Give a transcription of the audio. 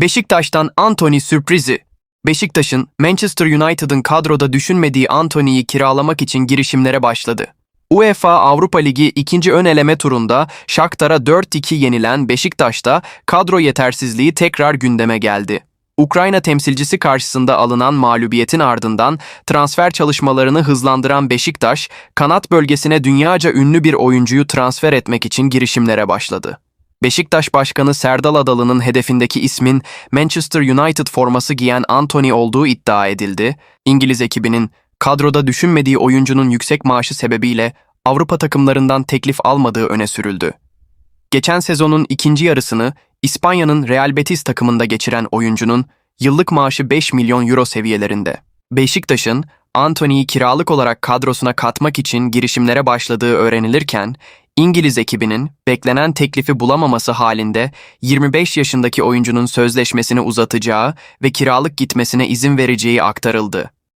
Beşiktaş'tan Anthony sürprizi. Beşiktaş'ın Manchester United'ın kadroda düşünmediği Anthony'yi kiralamak için girişimlere başladı. UEFA Avrupa Ligi ikinci ön eleme turunda Shakhtar'a 4-2 yenilen Beşiktaş'ta kadro yetersizliği tekrar gündeme geldi. Ukrayna temsilcisi karşısında alınan mağlubiyetin ardından transfer çalışmalarını hızlandıran Beşiktaş, kanat bölgesine dünyaca ünlü bir oyuncuyu transfer etmek için girişimlere başladı. Beşiktaş Başkanı Serdal Adalı'nın hedefindeki ismin Manchester United forması giyen Anthony olduğu iddia edildi. İngiliz ekibinin kadroda düşünmediği oyuncunun yüksek maaşı sebebiyle Avrupa takımlarından teklif almadığı öne sürüldü. Geçen sezonun ikinci yarısını İspanya'nın Real Betis takımında geçiren oyuncunun yıllık maaşı 5 milyon euro seviyelerinde. Beşiktaş'ın Anthony'yi kiralık olarak kadrosuna katmak için girişimlere başladığı öğrenilirken, İngiliz ekibinin beklenen teklifi bulamaması halinde 25 yaşındaki oyuncunun sözleşmesini uzatacağı ve kiralık gitmesine izin vereceği aktarıldı.